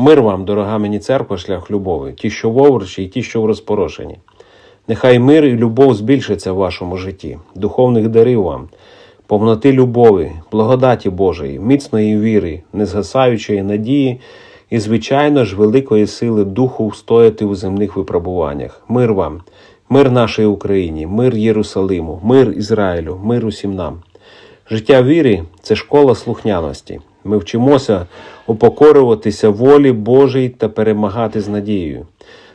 Мир вам, дорога мені церква, шлях любові, ті, що в овручі, і ті, що в розпорошенні. Нехай мир і любов збільшаться в вашому житті, духовних дарів вам, повноти любові, благодаті Божої, міцної віри, незгасаючої надії і, звичайно ж, великої сили духу встояти у земних випробуваннях. Мир вам, мир нашій Україні, мир Єрусалиму, мир Ізраїлю, мир усім нам. Життя віри це школа слухняності. Ми вчимося упокорюватися волі Божій та перемагати з надією.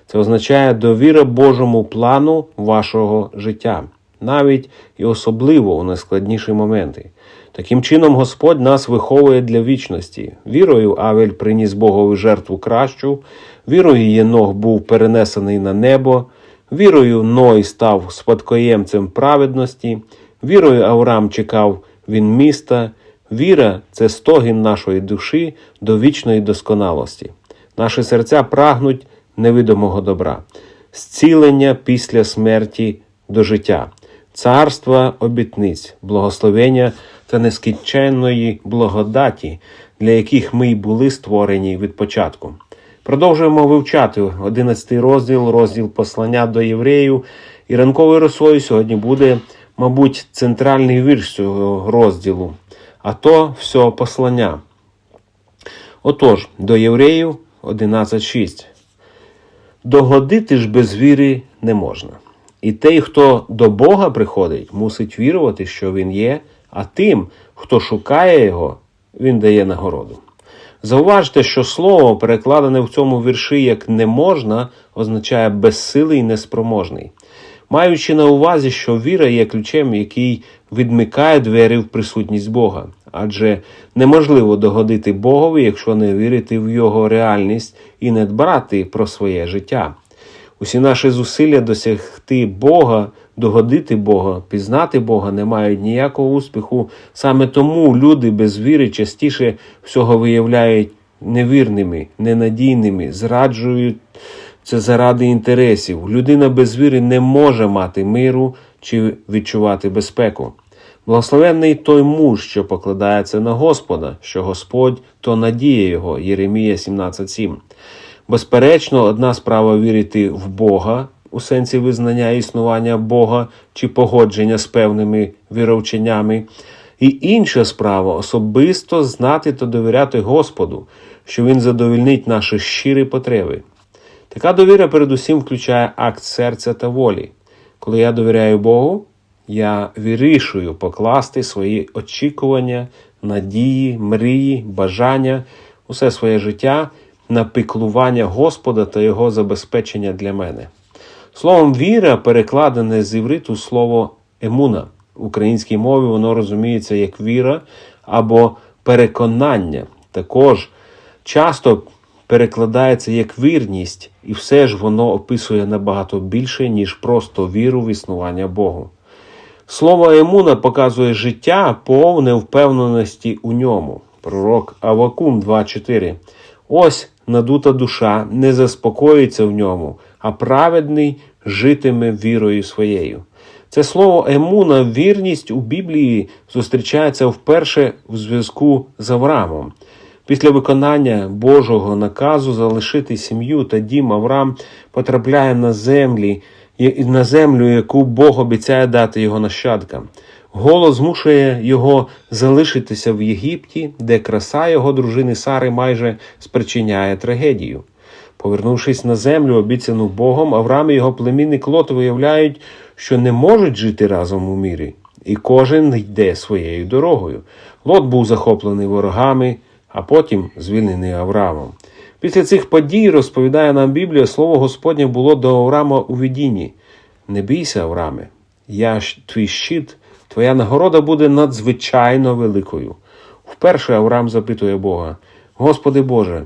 Це означає довіра Божому плану вашого життя, навіть і особливо у найскладніші моменти. Таким чином, Господь нас виховує для вічності. Вірою Авель приніс Богові жертву кращу, вірою Єнох був перенесений на небо, вірою Ной став спадкоємцем праведності, вірою Авраам чекав він міста. Віра це стогін нашої душі до вічної досконалості. Наші серця прагнуть невидимого добра, зцілення після смерті до життя, царства обітниць, благословення та нескінченної благодаті, для яких ми й були створені від початку. Продовжуємо вивчати 11 розділ, розділ послання до євреїв. І ранковою росою сьогодні буде, мабуть, центральний вірш цього розділу, а то все послання. Отож, до євреїв 11.6. Догодити ж без віри не можна. І той, хто до Бога приходить, мусить вірувати, що Він є, а тим, хто шукає Його, Він дає нагороду. Зауважте, що слово, перекладене в цьому вірші як не можна, означає безсилий і неспроможний. Маючи на увазі, що віра є ключем, який відмикає двері в присутність Бога, адже неможливо догодити Богові, якщо не вірити в Його реальність і не дбати про своє життя. Усі наші зусилля досягти Бога, догодити Бога, пізнати Бога не мають ніякого успіху. Саме тому люди без віри частіше всього виявляють невірними, ненадійними, зраджують це заради інтересів. Людина без віри не може мати миру чи відчувати безпеку. Благословенний той муж, що покладається на Господа, що Господь то надія його. Єремія 17.7. Безперечно, одна справа вірити в Бога у сенсі визнання існування Бога чи погодження з певними віровченнями, і інша справа особисто знати та довіряти Господу, що Він задовільнить наші щирі потреби. Така довіра передусім включає акт серця та волі. Коли я довіряю Богу, я вирішую покласти свої очікування, надії, мрії, бажання, усе своє життя на піклування Господа та Його забезпечення для мене. Словом, віра перекладене з івриту слово емуна. В українській мові воно розуміється як віра або переконання. Також часто перекладається як вірність, і все ж воно описує набагато більше, ніж просто віру в існування Богу. Слово Емуна показує життя повне впевненості у ньому. Пророк Авакум 2.4. Ось надута душа не заспокоїться в ньому, а праведний житиме вірою своєю. Це слово емуна, вірність у Біблії зустрічається вперше в зв'язку з Авраамом. Після виконання Божого наказу залишити сім'ю та дім Авраам потрапляє на землі, на землю, яку Бог обіцяє дати його нащадкам. Голос змушує його залишитися в Єгипті, де краса його дружини Сари майже спричиняє трагедію. Повернувшись на землю, обіцяну Богом, Авраам і його племінник Лот виявляють, що не можуть жити разом у мірі, і кожен йде своєю дорогою. Лот був захоплений ворогами, а потім звільнений Авраамом. Після цих подій розповідає нам Біблія, слово Господнє було до Авраама у видінні. Не бійся, Авраме, я ж твій щит, твоя нагорода буде надзвичайно великою. Вперше Авраам запитує Бога: Господи Боже,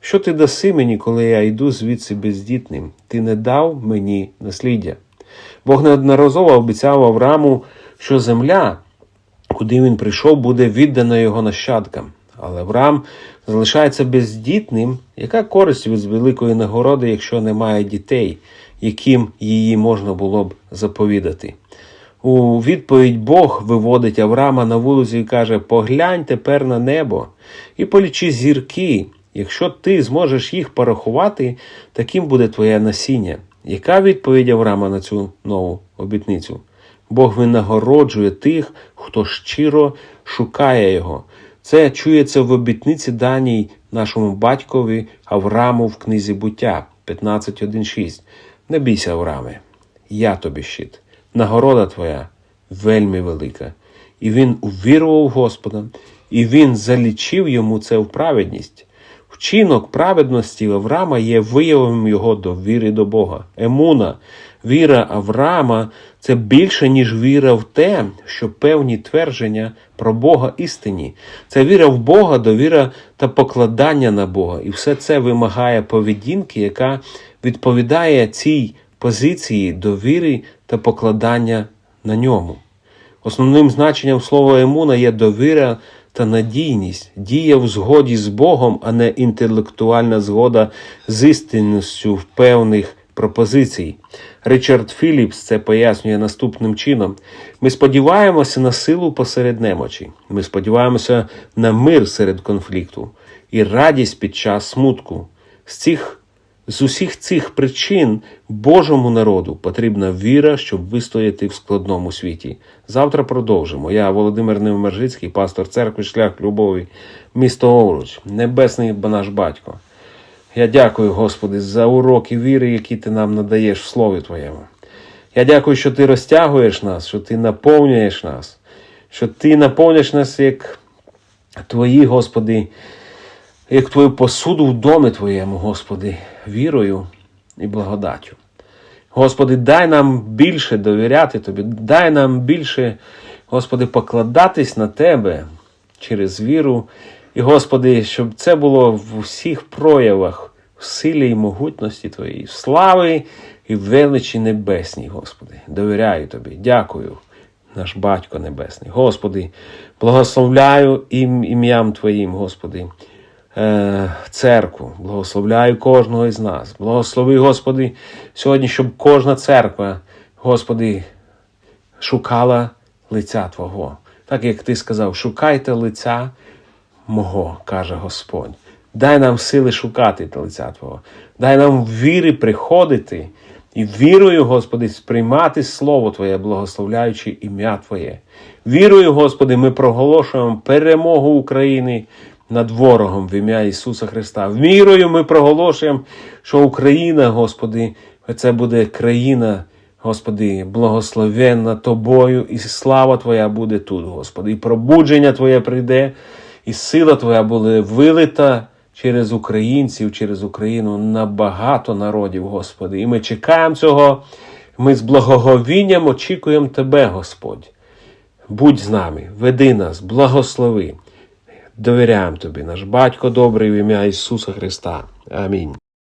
що ти даси мені, коли я йду звідси бездітним? Ти не дав мені насліддя. Бог неодноразово обіцяв Аврааму, що земля, куди він прийшов, буде віддана його нащадкам. Але Авраам залишається бездітним. Яка користь від великої нагороди, якщо немає дітей, яким її можна було б заповідати? У відповідь Бог виводить Авраама на вулицю і каже: Поглянь тепер на небо і полічи зірки, Якщо ти зможеш їх порахувати, таким буде твоє насіння. Яка відповідь Авраама на цю нову обітницю? Бог винагороджує тих, хто щиро шукає його. Це чується в обітниці даній нашому батькові Аврааму в книзі буття 15.1.6. Не бійся, Аврааме, я тобі щит. Нагорода твоя вельми велика. І він увірував Господа, і він залічив йому це в праведність. Вчинок праведності Авраама є виявом його довіри до Бога. Емуна, віра Авраама це більше, ніж віра в те, що певні твердження про Бога істинні. Це віра в Бога, довіра та покладання на Бога. І все це вимагає поведінки, яка відповідає цій позиції довіри та покладання на ньому. Основним значенням слова емуна є довіра та надійність, дія в згоді з Богом, а не інтелектуальна згода з істинністю в певних пропозицій. Ричард Філіпс це пояснює наступним чином: ми сподіваємося на силу посеред немочі, ми сподіваємося на мир серед конфлікту і радість під час смутку. З цих з усіх цих причин Божому народу потрібна віра, щоб вистояти в складному світі. Завтра продовжимо. Я Володимир Невмержицький, пастор церкви Шлях Любові, місто Овруч, Небесний наш батько. Я дякую, Господи, за уроки віри, які ти нам надаєш в Слові Твоєму. Я дякую, що ти розтягуєш нас, що ти наповнюєш нас, що ти наповнюєш нас як Твої, Господи, як Твою посуду в домі Твоєму, Господи, вірою і благодаттю. Господи, дай нам більше довіряти Тобі, дай нам більше, Господи, покладатись на Тебе через віру. І, Господи, щоб це було в усіх проявах, в силі і могутності Твоєї, слави і величі небесній, Господи. Довіряю Тобі, дякую, наш Батько Небесний. Господи, благословляю ім'ям Твоїм, Господи е, церкву, благословляю кожного із нас. Благослови, Господи, сьогодні, щоб кожна церква, Господи, шукала лиця Твого. Так як Ти сказав, шукайте лиця мого, каже Господь. Дай нам сили шукати лиця Твого. Дай нам віри приходити і вірою, Господи, сприймати Слово Твоє, благословляючи ім'я Твоє. Вірою, Господи, ми проголошуємо перемогу України над ворогом в ім'я Ісуса Христа. Вірою ми проголошуємо, що Україна, Господи, це буде країна, Господи, благословенна Тобою, і слава Твоя буде тут, Господи. І пробудження Твоє прийде, і сила Твоя буде вилита через українців, через Україну на багато народів, Господи. І ми чекаємо цього. Ми з благоговінням очікуємо Тебе, Господь. Будь з нами, веди нас, благослови. Довіряємо Тобі, наш Батько добрий в ім'я Ісуса Христа. Амінь.